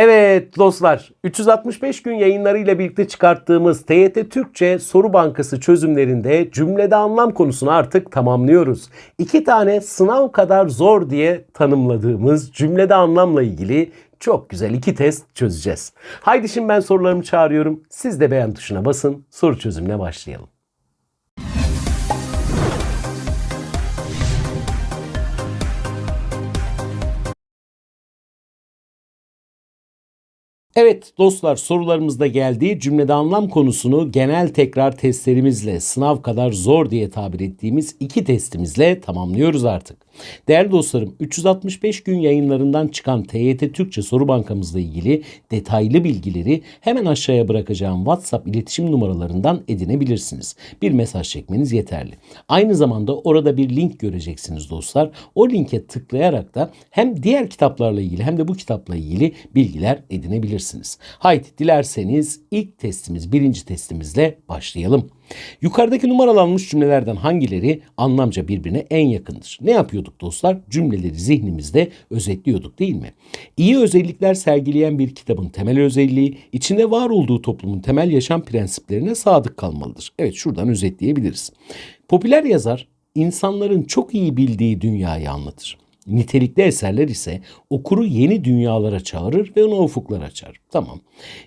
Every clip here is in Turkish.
Evet dostlar 365 gün yayınlarıyla birlikte çıkarttığımız TYT Türkçe Soru Bankası çözümlerinde cümlede anlam konusunu artık tamamlıyoruz. İki tane sınav kadar zor diye tanımladığımız cümlede anlamla ilgili çok güzel iki test çözeceğiz. Haydi şimdi ben sorularımı çağırıyorum. Siz de beğen tuşuna basın. Soru çözümüne başlayalım. Evet dostlar sorularımız da geldi. Cümlede anlam konusunu genel tekrar testlerimizle sınav kadar zor diye tabir ettiğimiz iki testimizle tamamlıyoruz artık. Değerli dostlarım 365 gün yayınlarından çıkan TYT Türkçe soru bankamızla ilgili detaylı bilgileri hemen aşağıya bırakacağım WhatsApp iletişim numaralarından edinebilirsiniz. Bir mesaj çekmeniz yeterli. Aynı zamanda orada bir link göreceksiniz dostlar. O linke tıklayarak da hem diğer kitaplarla ilgili hem de bu kitapla ilgili bilgiler edinebilirsiniz. Haydi dilerseniz ilk testimiz birinci testimizle başlayalım. Yukarıdaki numaralanmış cümlelerden hangileri anlamca birbirine en yakındır? Ne yapıyorduk dostlar? Cümleleri zihnimizde özetliyorduk değil mi? İyi özellikler sergileyen bir kitabın temel özelliği içinde var olduğu toplumun temel yaşam prensiplerine sadık kalmalıdır. Evet şuradan özetleyebiliriz. Popüler yazar insanların çok iyi bildiği dünyayı anlatır. Nitelikli eserler ise okuru yeni dünyalara çağırır ve ona ufuklar açar. Tamam.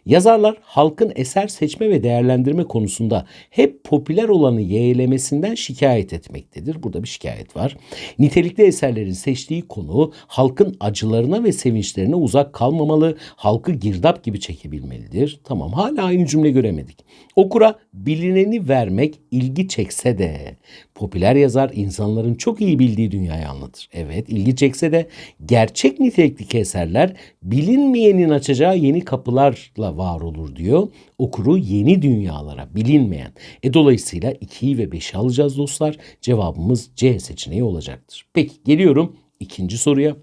Yazarlar halkın eser seçme ve değerlendirme konusunda hep popüler olanı yeğlemesinden şikayet etmektedir. Burada bir şikayet var. Nitelikli eserlerin seçtiği konu halkın acılarına ve sevinçlerine uzak kalmamalı, halkı girdap gibi çekebilmelidir. Tamam hala aynı cümle göremedik. Okura bilineni vermek ilgi çekse de popüler yazar insanların çok iyi bildiği dünyayı anlatır. Evet ilgi çekse de gerçek nitelikli eserler bilinmeyenin açacağı yeni kapılarla var olur diyor. Okuru yeni dünyalara bilinmeyen. E dolayısıyla 2'yi ve 5'i alacağız dostlar. Cevabımız C seçeneği olacaktır. Peki geliyorum ikinci soruya.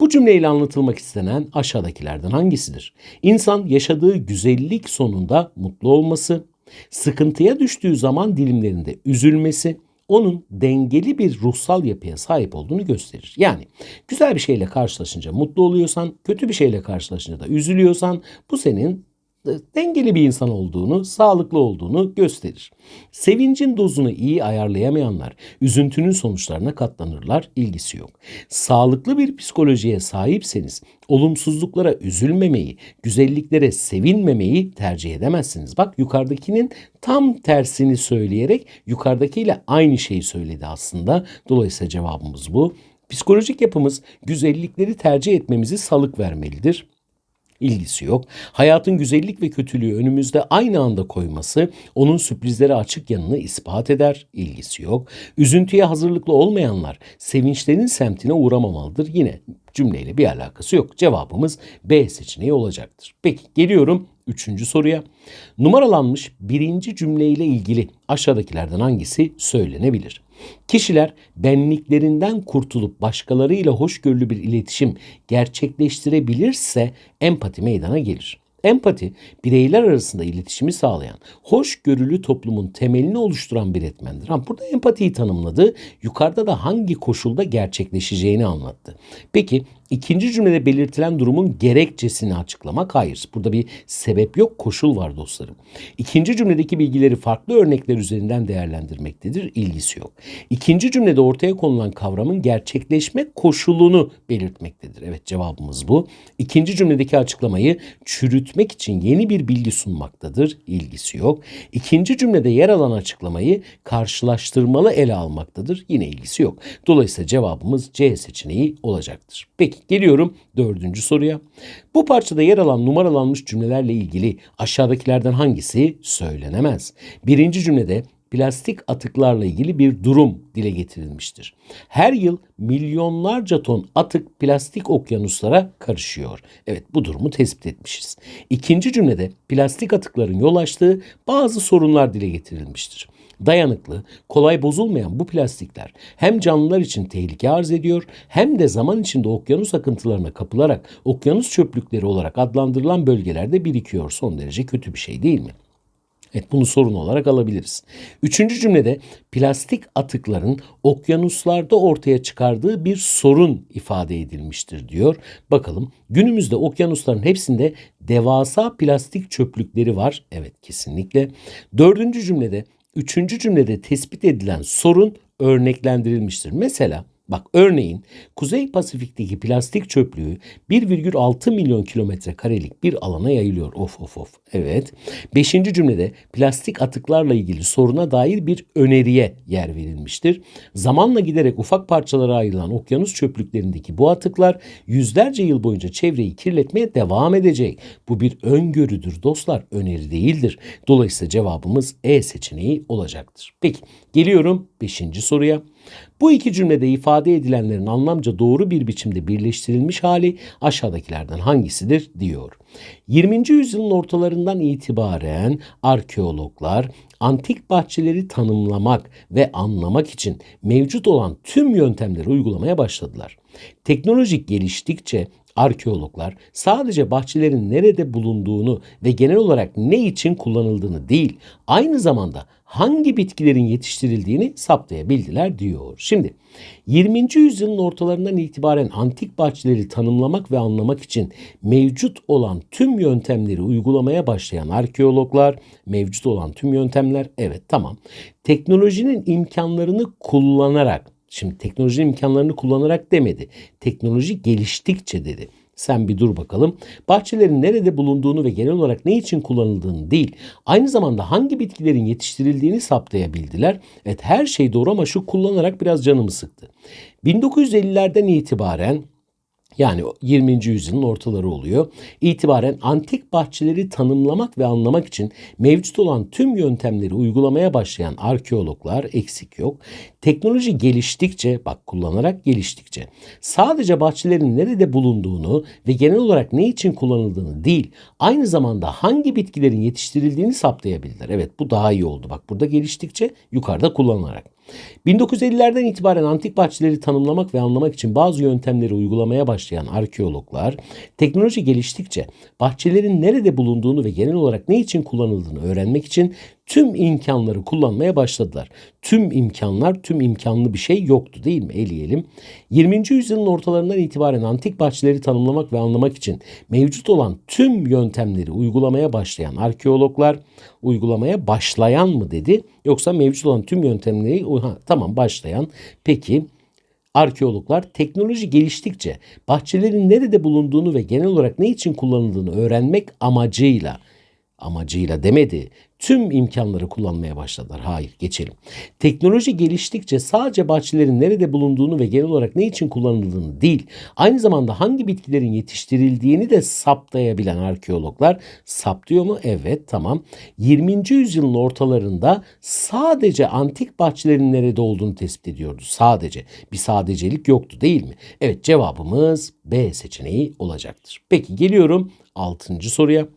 Bu cümleyle anlatılmak istenen aşağıdakilerden hangisidir? İnsan yaşadığı güzellik sonunda mutlu olması, sıkıntıya düştüğü zaman dilimlerinde üzülmesi, onun dengeli bir ruhsal yapıya sahip olduğunu gösterir. Yani güzel bir şeyle karşılaşınca mutlu oluyorsan, kötü bir şeyle karşılaşınca da üzülüyorsan bu senin dengeli bir insan olduğunu, sağlıklı olduğunu gösterir. Sevincin dozunu iyi ayarlayamayanlar üzüntünün sonuçlarına katlanırlar, ilgisi yok. Sağlıklı bir psikolojiye sahipseniz olumsuzluklara üzülmemeyi, güzelliklere sevinmemeyi tercih edemezsiniz. Bak yukarıdakinin tam tersini söyleyerek yukarıdakiyle aynı şeyi söyledi aslında. Dolayısıyla cevabımız bu. Psikolojik yapımız güzellikleri tercih etmemizi salık vermelidir ilgisi yok. Hayatın güzellik ve kötülüğü önümüzde aynı anda koyması onun sürprizlere açık yanını ispat eder, ilgisi yok. Üzüntüye hazırlıklı olmayanlar sevinçlerin semtine uğramamalıdır. Yine cümleyle bir alakası yok. Cevabımız B seçeneği olacaktır. Peki geliyorum Üçüncü soruya. Numaralanmış birinci cümleyle ilgili aşağıdakilerden hangisi söylenebilir? Kişiler benliklerinden kurtulup başkalarıyla hoşgörülü bir iletişim gerçekleştirebilirse empati meydana gelir. Empati, bireyler arasında iletişimi sağlayan, hoşgörülü toplumun temelini oluşturan bir etmendir. Ha, burada empatiyi tanımladı, yukarıda da hangi koşulda gerçekleşeceğini anlattı. Peki İkinci cümlede belirtilen durumun gerekçesini açıklamak hayır. Burada bir sebep yok, koşul var dostlarım. İkinci cümledeki bilgileri farklı örnekler üzerinden değerlendirmektedir, ilgisi yok. İkinci cümlede ortaya konulan kavramın gerçekleşme koşulunu belirtmektedir. Evet cevabımız bu. İkinci cümledeki açıklamayı çürütmek için yeni bir bilgi sunmaktadır, ilgisi yok. İkinci cümlede yer alan açıklamayı karşılaştırmalı ele almaktadır, yine ilgisi yok. Dolayısıyla cevabımız C seçeneği olacaktır. Peki geliyorum dördüncü soruya. Bu parçada yer alan numaralanmış cümlelerle ilgili aşağıdakilerden hangisi söylenemez? Birinci cümlede plastik atıklarla ilgili bir durum dile getirilmiştir. Her yıl milyonlarca ton atık plastik okyanuslara karışıyor. Evet bu durumu tespit etmişiz. İkinci cümlede plastik atıkların yol açtığı bazı sorunlar dile getirilmiştir. Dayanıklı, kolay bozulmayan bu plastikler hem canlılar için tehlike arz ediyor hem de zaman içinde okyanus akıntılarına kapılarak okyanus çöplükleri olarak adlandırılan bölgelerde birikiyor. Son derece kötü bir şey değil mi? Evet bunu sorun olarak alabiliriz. Üçüncü cümlede plastik atıkların okyanuslarda ortaya çıkardığı bir sorun ifade edilmiştir diyor. Bakalım günümüzde okyanusların hepsinde devasa plastik çöplükleri var. Evet kesinlikle. Dördüncü cümlede, üçüncü cümlede tespit edilen sorun örneklendirilmiştir. Mesela Bak örneğin Kuzey Pasifik'teki plastik çöplüğü 1,6 milyon kilometre karelik bir alana yayılıyor. Of of of. Evet. Beşinci cümlede plastik atıklarla ilgili soruna dair bir öneriye yer verilmiştir. Zamanla giderek ufak parçalara ayrılan okyanus çöplüklerindeki bu atıklar yüzlerce yıl boyunca çevreyi kirletmeye devam edecek. Bu bir öngörüdür dostlar, öneri değildir. Dolayısıyla cevabımız E seçeneği olacaktır. Peki geliyorum 5. soruya. Bu iki cümlede ifade edilenlerin anlamca doğru bir biçimde birleştirilmiş hali aşağıdakilerden hangisidir diyor. 20. yüzyılın ortalarından itibaren arkeologlar antik bahçeleri tanımlamak ve anlamak için mevcut olan tüm yöntemleri uygulamaya başladılar. Teknolojik geliştikçe Arkeologlar sadece bahçelerin nerede bulunduğunu ve genel olarak ne için kullanıldığını değil, aynı zamanda hangi bitkilerin yetiştirildiğini saptayabildiler diyor. Şimdi 20. yüzyılın ortalarından itibaren antik bahçeleri tanımlamak ve anlamak için mevcut olan tüm yöntemleri uygulamaya başlayan arkeologlar, mevcut olan tüm yöntemler evet tamam. Teknolojinin imkanlarını kullanarak Şimdi teknolojinin imkanlarını kullanarak demedi. Teknoloji geliştikçe dedi. Sen bir dur bakalım. Bahçelerin nerede bulunduğunu ve genel olarak ne için kullanıldığını değil, aynı zamanda hangi bitkilerin yetiştirildiğini saptayabildiler. Evet her şey doğru ama şu kullanarak biraz canımı sıktı. 1950'lerden itibaren yani 20. yüzyılın ortaları oluyor. İtibaren antik bahçeleri tanımlamak ve anlamak için mevcut olan tüm yöntemleri uygulamaya başlayan arkeologlar eksik yok. Teknoloji geliştikçe, bak kullanarak geliştikçe sadece bahçelerin nerede bulunduğunu ve genel olarak ne için kullanıldığını değil, aynı zamanda hangi bitkilerin yetiştirildiğini saptayabildiler. Evet bu daha iyi oldu. Bak burada geliştikçe yukarıda kullanarak. 1950'lerden itibaren antik bahçeleri tanımlamak ve anlamak için bazı yöntemleri uygulamaya başlayan arkeologlar, teknoloji geliştikçe bahçelerin nerede bulunduğunu ve genel olarak ne için kullanıldığını öğrenmek için tüm imkanları kullanmaya başladılar. Tüm imkanlar, tüm imkanlı bir şey yoktu değil mi? Eleyelim. 20. yüzyılın ortalarından itibaren antik bahçeleri tanımlamak ve anlamak için mevcut olan tüm yöntemleri uygulamaya başlayan arkeologlar, uygulamaya başlayan mı dedi? Yoksa mevcut olan tüm yöntemleri, ha, tamam başlayan. Peki arkeologlar teknoloji geliştikçe bahçelerin nerede bulunduğunu ve genel olarak ne için kullanıldığını öğrenmek amacıyla amacıyla demedi tüm imkanları kullanmaya başladılar. Hayır geçelim. Teknoloji geliştikçe sadece bahçelerin nerede bulunduğunu ve genel olarak ne için kullanıldığını değil, aynı zamanda hangi bitkilerin yetiştirildiğini de saptayabilen arkeologlar saptıyor mu? Evet tamam. 20. yüzyılın ortalarında sadece antik bahçelerin nerede olduğunu tespit ediyordu. Sadece. Bir sadecelik yoktu değil mi? Evet cevabımız B seçeneği olacaktır. Peki geliyorum 6. soruya.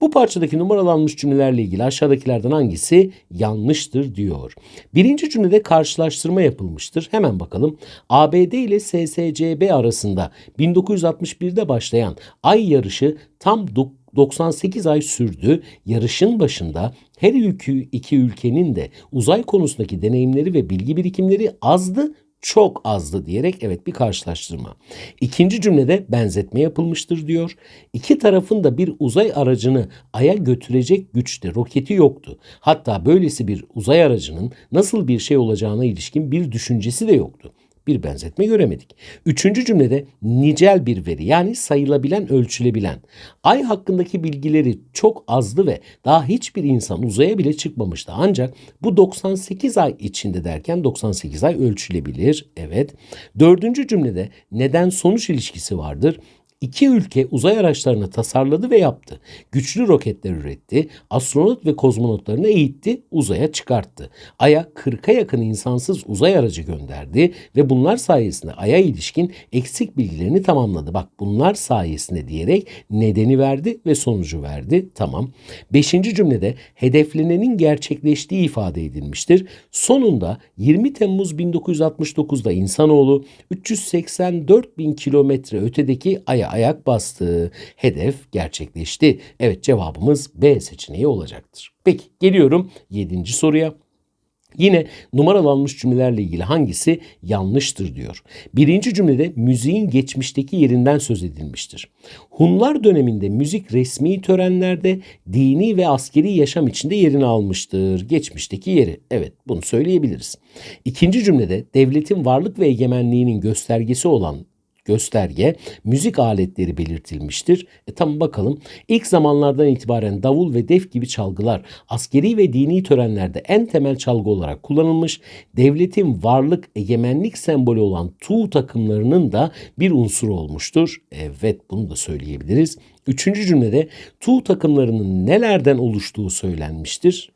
Bu parçadaki numaralanmış cümlelerle ilgili aşağıdakilerden hangisi yanlıştır diyor. Birinci cümlede karşılaştırma yapılmıştır. Hemen bakalım. ABD ile SSCB arasında 1961'de başlayan ay yarışı tam 98 ay sürdü. Yarışın başında her iki ülkenin de uzay konusundaki deneyimleri ve bilgi birikimleri azdı çok azdı diyerek evet bir karşılaştırma. İkinci cümlede benzetme yapılmıştır diyor. İki tarafın da bir uzay aracını aya götürecek güçte roketi yoktu. Hatta böylesi bir uzay aracının nasıl bir şey olacağına ilişkin bir düşüncesi de yoktu bir benzetme göremedik. Üçüncü cümlede nicel bir veri yani sayılabilen, ölçülebilen. Ay hakkındaki bilgileri çok azdı ve daha hiçbir insan uzaya bile çıkmamıştı. Ancak bu 98 ay içinde derken 98 ay ölçülebilir. Evet. Dördüncü cümlede neden sonuç ilişkisi vardır. İki ülke uzay araçlarını tasarladı ve yaptı. Güçlü roketler üretti, astronot ve kozmonotlarını eğitti, uzaya çıkarttı. Ay'a 40'a yakın insansız uzay aracı gönderdi ve bunlar sayesinde Ay'a ilişkin eksik bilgilerini tamamladı. Bak bunlar sayesinde diyerek nedeni verdi ve sonucu verdi. Tamam. Beşinci cümlede hedeflenenin gerçekleştiği ifade edilmiştir. Sonunda 20 Temmuz 1969'da insanoğlu 384 bin kilometre ötedeki Ay'a ayak bastı. Hedef gerçekleşti. Evet cevabımız B seçeneği olacaktır. Peki geliyorum 7. soruya. Yine numaralanmış cümlelerle ilgili hangisi yanlıştır diyor. Birinci cümlede müziğin geçmişteki yerinden söz edilmiştir. Hunlar döneminde müzik resmi törenlerde dini ve askeri yaşam içinde yerini almıştır. Geçmişteki yeri. Evet bunu söyleyebiliriz. İkinci cümlede devletin varlık ve egemenliğinin göstergesi olan gösterge müzik aletleri belirtilmiştir. E tamam bakalım. İlk zamanlardan itibaren davul ve def gibi çalgılar askeri ve dini törenlerde en temel çalgı olarak kullanılmış. Devletin varlık, egemenlik sembolü olan tuğ takımlarının da bir unsuru olmuştur. Evet bunu da söyleyebiliriz. Üçüncü cümlede tuğ takımlarının nelerden oluştuğu söylenmiştir.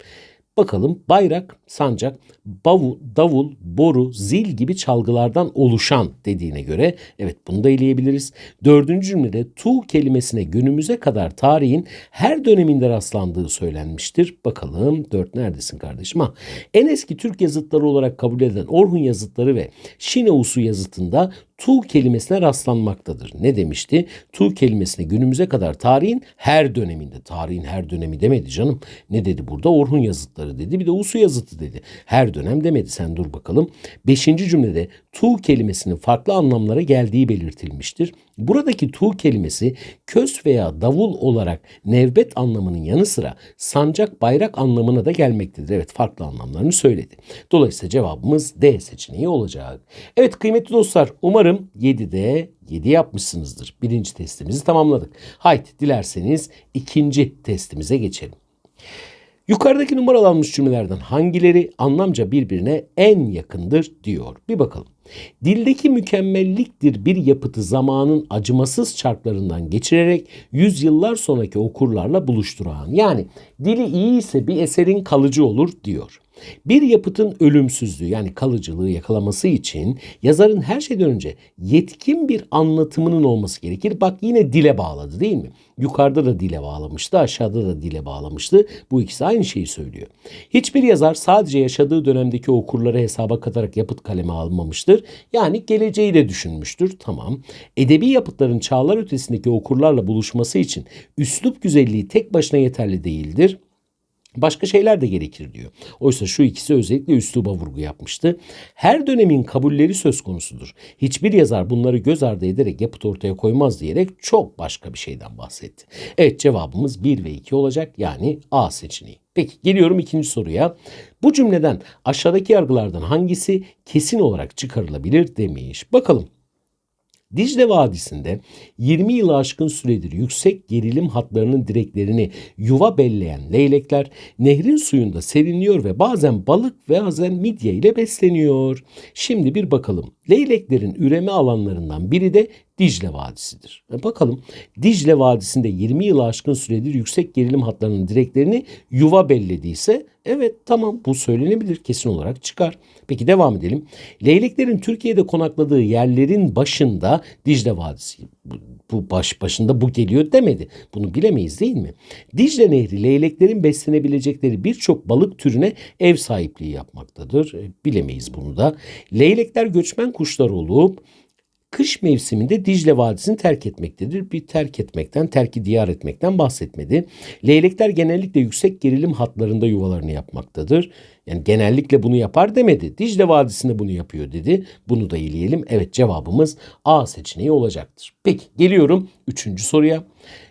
Bakalım bayrak, sancak, bavul, davul, boru, zil gibi çalgılardan oluşan dediğine göre evet bunu da eleyebiliriz. Dördüncü cümlede tu kelimesine günümüze kadar tarihin her döneminde rastlandığı söylenmiştir. Bakalım dört neredesin kardeşim? Ha, en eski Türk yazıtları olarak kabul edilen Orhun yazıtları ve Şineusu yazıtında tu kelimesine rastlanmaktadır. Ne demişti? Tu kelimesine günümüze kadar tarihin her döneminde. Tarihin her dönemi demedi canım. Ne dedi burada? Orhun yazıtları dedi. Bir de Usu yazıtı dedi. Her dönem demedi. Sen dur bakalım. Beşinci cümlede tu kelimesinin farklı anlamlara geldiği belirtilmiştir. Buradaki tu kelimesi kös veya davul olarak nevbet anlamının yanı sıra sancak bayrak anlamına da gelmektedir. Evet farklı anlamlarını söyledi. Dolayısıyla cevabımız D seçeneği olacak. Evet kıymetli dostlar umarım 7'de 7 yapmışsınızdır. Birinci testimizi tamamladık. Haydi dilerseniz ikinci testimize geçelim. Yukarıdaki numaralanmış cümlelerden hangileri anlamca birbirine en yakındır diyor. Bir bakalım. Dildeki mükemmelliktir bir yapıtı zamanın acımasız çarklarından geçirerek yüzyıllar sonraki okurlarla buluşturan. Yani dili iyi ise bir eserin kalıcı olur diyor. Bir yapıtın ölümsüzlüğü yani kalıcılığı yakalaması için yazarın her şeyden önce yetkin bir anlatımının olması gerekir. Bak yine dile bağladı değil mi? Yukarıda da dile bağlamıştı, aşağıda da dile bağlamıştı. Bu ikisi aynı şeyi söylüyor. Hiçbir yazar sadece yaşadığı dönemdeki okurları hesaba katarak yapıt kaleme almamıştır. Yani geleceği de düşünmüştür. Tamam. Edebi yapıtların çağlar ötesindeki okurlarla buluşması için üslup güzelliği tek başına yeterli değildir. Başka şeyler de gerekir diyor. Oysa şu ikisi özellikle üsluba vurgu yapmıştı. Her dönemin kabulleri söz konusudur. Hiçbir yazar bunları göz ardı ederek yapıt ortaya koymaz diyerek çok başka bir şeyden bahsetti. Evet cevabımız 1 ve 2 olacak yani A seçeneği. Peki geliyorum ikinci soruya. Bu cümleden aşağıdaki yargılardan hangisi kesin olarak çıkarılabilir demiş. Bakalım. Dicle Vadisi'nde 20 yılı aşkın süredir yüksek gerilim hatlarının direklerini yuva belleyen leylekler nehrin suyunda serinliyor ve bazen balık ve bazen midye ile besleniyor. Şimdi bir bakalım. Leyleklerin üreme alanlarından biri de Dicle Vadisi'dir. E bakalım Dicle Vadisi'nde 20 yılı aşkın süredir yüksek gerilim hatlarının direklerini yuva bellediyse evet tamam bu söylenebilir kesin olarak çıkar. Peki devam edelim. Leyleklerin Türkiye'de konakladığı yerlerin başında Dicle Vadisi bu, baş başında bu geliyor demedi. Bunu bilemeyiz değil mi? Dicle Nehri leyleklerin beslenebilecekleri birçok balık türüne ev sahipliği yapmaktadır. E, bilemeyiz bunu da. Leylekler göçmen kuşlar olup kış mevsiminde Dicle Vadisi'ni terk etmektedir. Bir terk etmekten, terki diyar etmekten bahsetmedi. Leylekler genellikle yüksek gerilim hatlarında yuvalarını yapmaktadır. Yani genellikle bunu yapar demedi. Dicle Vadisi'nde bunu yapıyor dedi. Bunu da ileyelim. Evet cevabımız A seçeneği olacaktır. Peki geliyorum üçüncü soruya.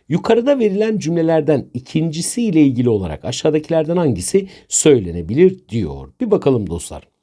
Yukarıda verilen cümlelerden ikincisiyle ilgili olarak aşağıdakilerden hangisi söylenebilir diyor. Bir bakalım dostlar.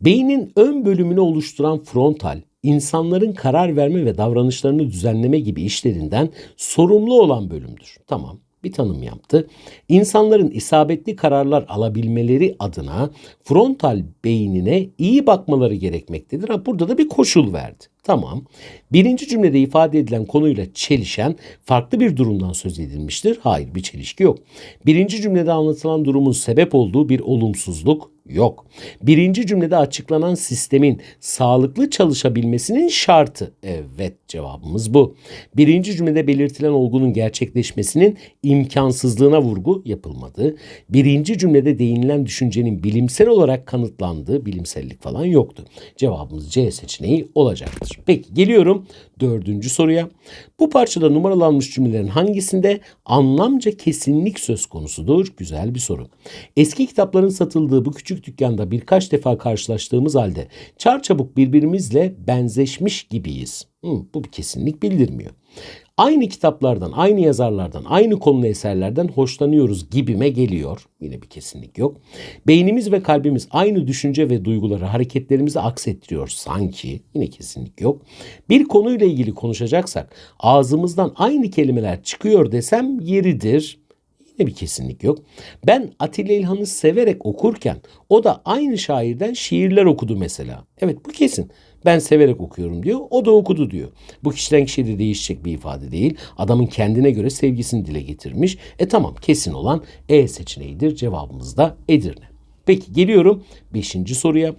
Beynin ön bölümünü oluşturan frontal, insanların karar verme ve davranışlarını düzenleme gibi işlerinden sorumlu olan bölümdür. Tamam bir tanım yaptı. İnsanların isabetli kararlar alabilmeleri adına frontal beynine iyi bakmaları gerekmektedir. Ha, burada da bir koşul verdi. Tamam. Birinci cümlede ifade edilen konuyla çelişen farklı bir durumdan söz edilmiştir. Hayır bir çelişki yok. Birinci cümlede anlatılan durumun sebep olduğu bir olumsuzluk yok. Birinci cümlede açıklanan sistemin sağlıklı çalışabilmesinin şartı. Evet cevabımız bu. Birinci cümlede belirtilen olgunun gerçekleşmesinin imkansızlığına vurgu yapılmadı. Birinci cümlede değinilen düşüncenin bilimsel olarak kanıtlandığı bilimsellik falan yoktu. Cevabımız C seçeneği olacaktır. Peki geliyorum dördüncü soruya. Bu parçada numaralanmış cümlelerin hangisinde anlamca kesinlik söz konusudur? Güzel bir soru. Eski kitapların satıldığı bu küçük dükkanda birkaç defa karşılaştığımız halde çarçabuk birbirimizle benzeşmiş gibiyiz. Hı, bu kesinlik bildirmiyor. Aynı kitaplardan, aynı yazarlardan, aynı konulu eserlerden hoşlanıyoruz gibime geliyor. Yine bir kesinlik yok. Beynimiz ve kalbimiz aynı düşünce ve duyguları, hareketlerimizi aksettiriyor sanki. Yine kesinlik yok. Bir konuyla ilgili konuşacaksak ağzımızdan aynı kelimeler çıkıyor desem yeridir. Yine bir kesinlik yok. Ben Atilla İlhan'ı severek okurken o da aynı şairden şiirler okudu mesela. Evet bu kesin. Ben severek okuyorum diyor. O da okudu diyor. Bu kişiden kişiye de değişecek bir ifade değil. Adamın kendine göre sevgisini dile getirmiş. E tamam kesin olan E seçeneğidir. Cevabımız da Edirne. Peki geliyorum 5. soruya.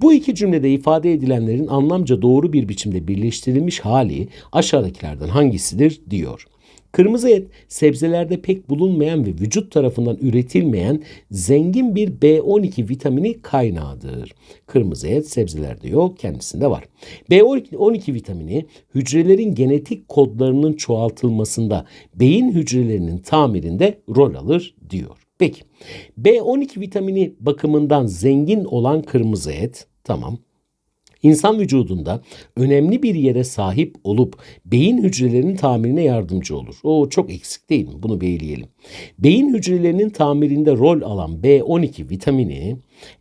Bu iki cümlede ifade edilenlerin anlamca doğru bir biçimde birleştirilmiş hali aşağıdakilerden hangisidir diyor. Kırmızı et sebzelerde pek bulunmayan ve vücut tarafından üretilmeyen zengin bir B12 vitamini kaynağıdır. Kırmızı et sebzelerde yok, kendisinde var. B12 vitamini hücrelerin genetik kodlarının çoğaltılmasında, beyin hücrelerinin tamirinde rol alır diyor. Peki B12 vitamini bakımından zengin olan kırmızı et tamam İnsan vücudunda önemli bir yere sahip olup beyin hücrelerinin tamirine yardımcı olur. O çok eksik değil mi? Bunu belirleyelim. Beyin hücrelerinin tamirinde rol alan B12 vitamini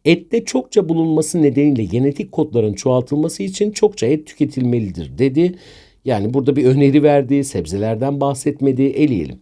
ette çokça bulunması nedeniyle genetik kodların çoğaltılması için çokça et tüketilmelidir dedi. Yani burada bir öneri verdi, sebzelerden bahsetmedi, eleyelim.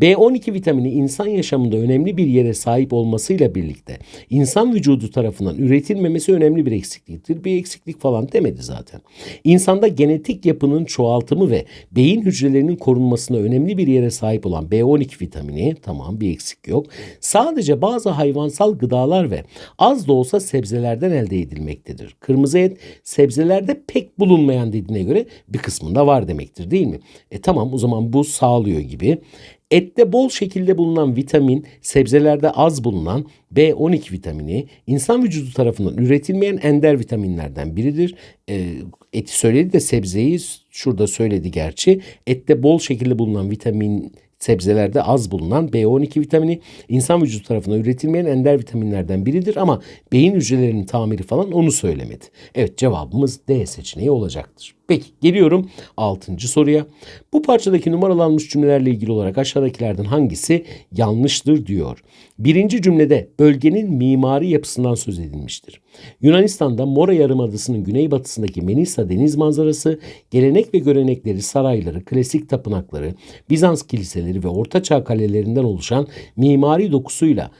B12 vitamini insan yaşamında önemli bir yere sahip olmasıyla birlikte insan vücudu tarafından üretilmemesi önemli bir eksikliktir. Bir eksiklik falan demedi zaten. İnsanda genetik yapının çoğaltımı ve beyin hücrelerinin korunmasına önemli bir yere sahip olan B12 vitamini tamam bir eksik yok. Sadece bazı hayvansal gıdalar ve az da olsa sebzelerden elde edilmektedir. Kırmızı et sebzelerde pek bulunmayan dediğine göre bir kısmında var demektir değil mi? E tamam o zaman bu sağlıyor gibi. Ette bol şekilde bulunan vitamin, sebzelerde az bulunan B12 vitamini insan vücudu tarafından üretilmeyen ender vitaminlerden biridir. E, eti söyledi de sebzeyi şurada söyledi gerçi. Ette bol şekilde bulunan vitamin sebzelerde az bulunan B12 vitamini insan vücudu tarafından üretilmeyen ender vitaminlerden biridir ama beyin hücrelerinin tamiri falan onu söylemedi. Evet cevabımız D seçeneği olacaktır. Peki geliyorum 6. soruya. Bu parçadaki numaralanmış cümlelerle ilgili olarak aşağıdakilerden hangisi yanlıştır diyor. Birinci cümlede bölgenin mimari yapısından söz edilmiştir. Yunanistan'da Mora Yarımadası'nın güneybatısındaki Menisa deniz manzarası, gelenek ve görenekleri, sarayları, klasik tapınakları, Bizans kiliseleri ve ortaçağ kalelerinden oluşan mimari dokusuyla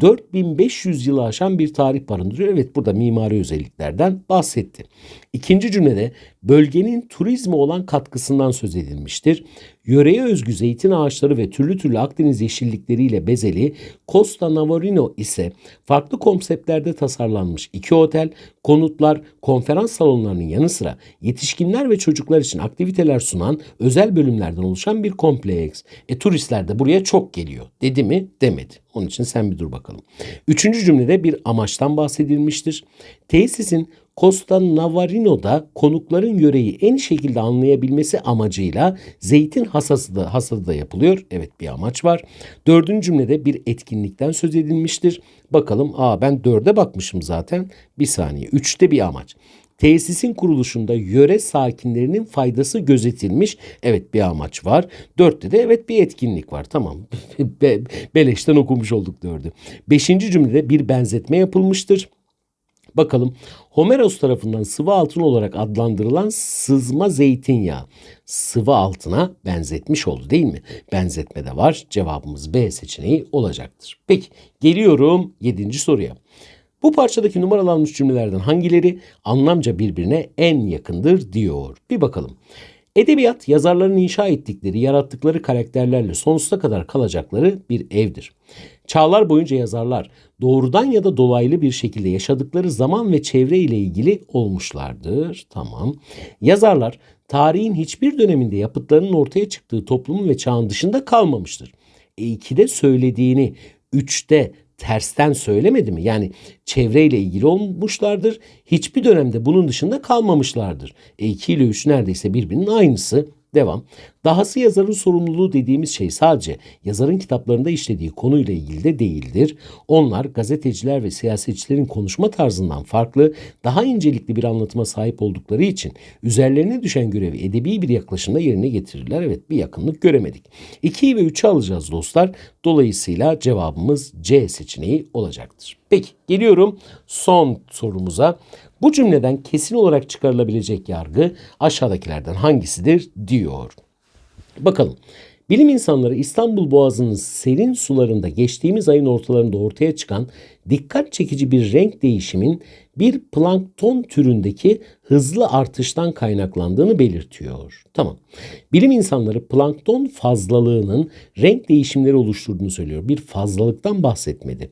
4500 yılı aşan bir tarih barındırıyor. Evet burada mimari özelliklerden bahsetti. İkinci cümlede bölgenin turizme olan katkısından söz edilmiştir. Yöreye özgü zeytin ağaçları ve türlü türlü Akdeniz yeşillikleriyle bezeli Costa Navarino ise farklı konseptlerde tasarlanmış iki otel, konutlar, konferans salonlarının yanı sıra yetişkinler ve çocuklar için aktiviteler sunan özel bölümlerden oluşan bir kompleks. E turistler de buraya çok geliyor. Dedi mi? Demedi. Onun için sen bir dur bakalım. Üçüncü cümlede bir amaçtan bahsedilmiştir. Tesisin Costa Navarino'da konukların yöreyi en şekilde anlayabilmesi amacıyla zeytin hasası da, hasadı da yapılıyor. Evet bir amaç var. Dördüncü cümlede bir etkinlikten söz edilmiştir. Bakalım aa ben dörde bakmışım zaten. Bir saniye. Üçte bir amaç. Tesisin kuruluşunda yöre sakinlerinin faydası gözetilmiş. Evet bir amaç var. Dörtte de evet bir etkinlik var. Tamam. Be beleşten okumuş olduk dördü. Beşinci cümlede bir benzetme yapılmıştır. Bakalım Homeros tarafından sıvı altın olarak adlandırılan sızma zeytinyağı sıvı altına benzetmiş oldu değil mi? Benzetme de var. Cevabımız B seçeneği olacaktır. Peki geliyorum 7. soruya. Bu parçadaki numaralanmış cümlelerden hangileri anlamca birbirine en yakındır diyor. Bir bakalım. Edebiyat yazarların inşa ettikleri, yarattıkları karakterlerle sonsuza kadar kalacakları bir evdir. Çağlar boyunca yazarlar doğrudan ya da dolaylı bir şekilde yaşadıkları zaman ve çevre ile ilgili olmuşlardır. Tamam. Yazarlar tarihin hiçbir döneminde yapıtlarının ortaya çıktığı toplumun ve çağın dışında kalmamıştır. E 2'de söylediğini 3'te tersten söylemedi mi? Yani çevreyle ilgili olmuşlardır. Hiçbir dönemde bunun dışında kalmamışlardır. E 2 ile 3 neredeyse birbirinin aynısı. Devam. Dahası yazarın sorumluluğu dediğimiz şey sadece yazarın kitaplarında işlediği konuyla ilgili de değildir. Onlar gazeteciler ve siyasetçilerin konuşma tarzından farklı, daha incelikli bir anlatıma sahip oldukları için üzerlerine düşen görevi edebi bir yaklaşımda yerine getirirler. Evet bir yakınlık göremedik. 2'yi ve 3'ü alacağız dostlar. Dolayısıyla cevabımız C seçeneği olacaktır. Peki geliyorum son sorumuza. Bu cümleden kesin olarak çıkarılabilecek yargı aşağıdakilerden hangisidir diyor. Bakalım. Bilim insanları İstanbul Boğazı'nın serin sularında geçtiğimiz ayın ortalarında ortaya çıkan dikkat çekici bir renk değişimin bir plankton türündeki hızlı artıştan kaynaklandığını belirtiyor. Tamam. Bilim insanları plankton fazlalığının renk değişimleri oluşturduğunu söylüyor. Bir fazlalıktan bahsetmedi.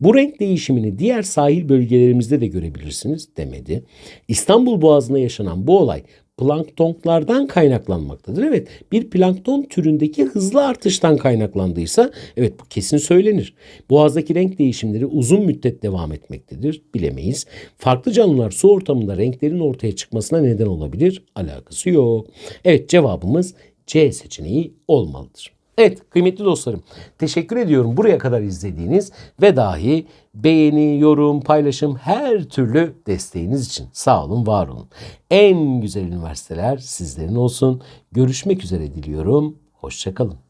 Bu renk değişimini diğer sahil bölgelerimizde de görebilirsiniz demedi. İstanbul Boğazı'nda yaşanan bu olay planktonlardan kaynaklanmaktadır. Evet bir plankton türündeki hızlı artıştan kaynaklandıysa evet bu kesin söylenir. Boğazdaki renk değişimleri uzun müddet devam etmektedir bilemeyiz. Farklı canlılar su ortamında renklerin ortaya çıkmasına neden olabilir alakası yok. Evet cevabımız C seçeneği olmalıdır. Evet kıymetli dostlarım teşekkür ediyorum buraya kadar izlediğiniz ve dahi beğeni, yorum, paylaşım her türlü desteğiniz için. Sağ olun, var olun. En güzel üniversiteler sizlerin olsun. Görüşmek üzere diliyorum. Hoşçakalın.